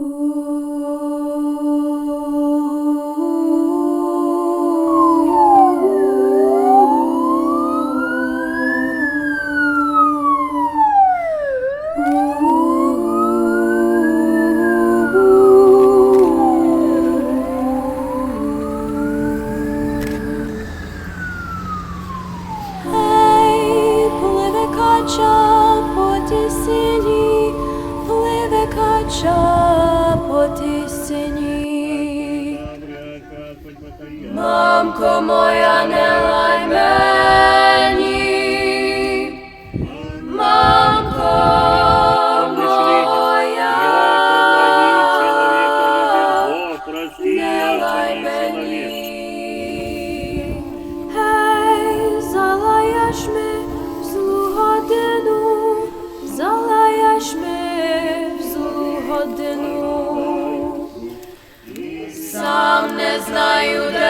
Ooh. Мамко моя, не лай мені, мамко моя, не лай мені. Залаяш ми в годину, залаяш ми в злу годину. Сам не знаю,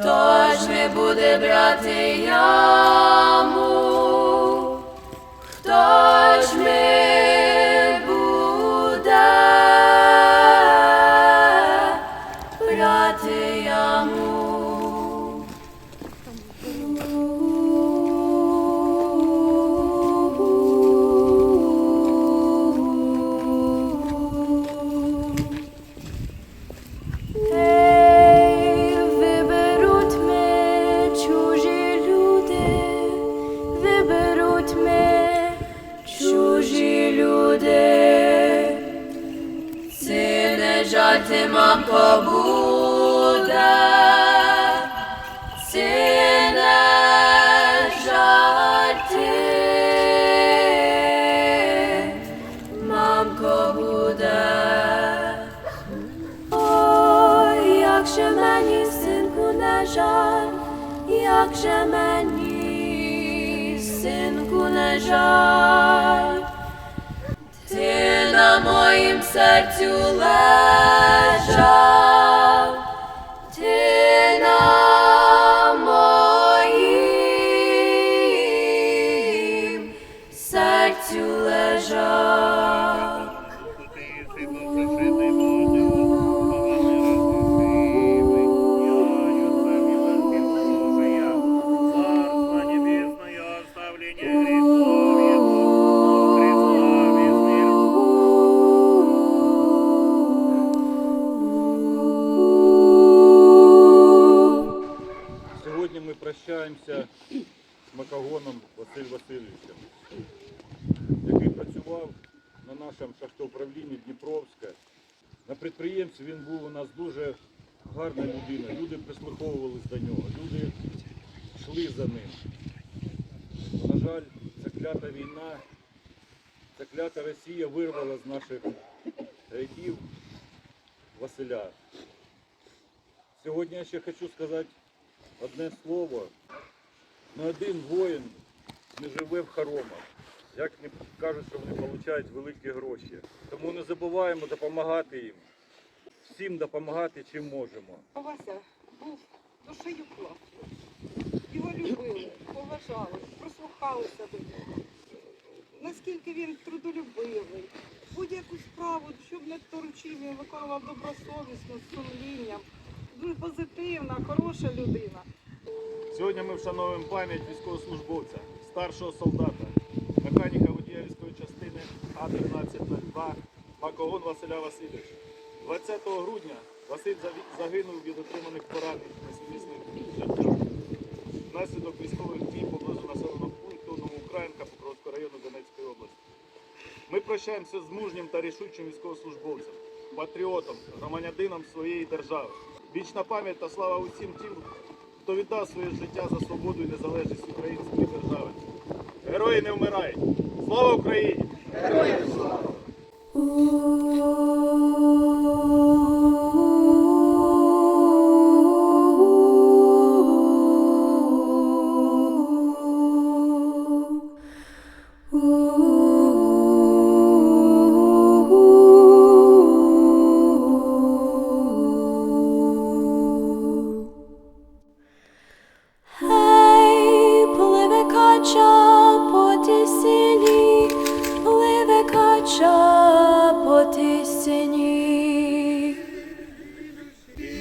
Хто ж не буде брати яму? Хто чужі люди. Це не жаль ти, мамко, буде, це не жаль ти, мамко, буде. Ой, як же мені, синку, не жаль, як же мені, синку, не жаль, ти на to leżał, Ty na moim sercu leżał. Шахтоуправлінні Дніпровське. На підприємстві він був у нас дуже гарна людина. Люди прислуховувались до нього, люди йшли за ним. На жаль, ця клята війна, ця клята Росія вирвала з наших рядів Василя. Сьогодні я ще хочу сказати одне слово. Не один воїн не живе в хоромах. Як не кажуть, що вони отримують великі гроші. Тому не забуваємо допомагати їм. Всім допомагати чим можемо. Вася був душею класу. Його любили, поважали, прислухалися до нього. Наскільки він трудолюбивий, будь-яку справу, щоб не торчив, він виконував добросовісно, з сумлінням. Дуже позитивна, хороша людина. Сьогодні ми вшановуємо пам'ять військовослужбовця, старшого солдата, а-1902 Макогон Василя Васильовича. 20 грудня Василь загинув від отриманих поранень несумісних життя. Внаслідок військових дій поблизу населеного пункту Новоукраїнка Покровського району Донецької області. Ми прощаємося з мужнім та рішучим військовослужбовцем, патріотом, громадянином своєї держави. Вічна пам'ять та слава усім тим, хто віддав своє життя за свободу і незалежність української держави. Герої не вмирають! Слава Україні! По тисині, пливе кача по тисині.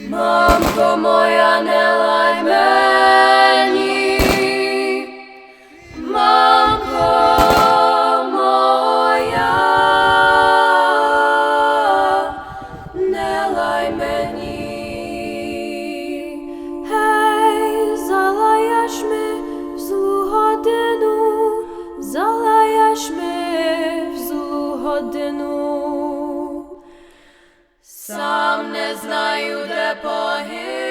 Мамко моя, родину, сам не знаю, де погиб.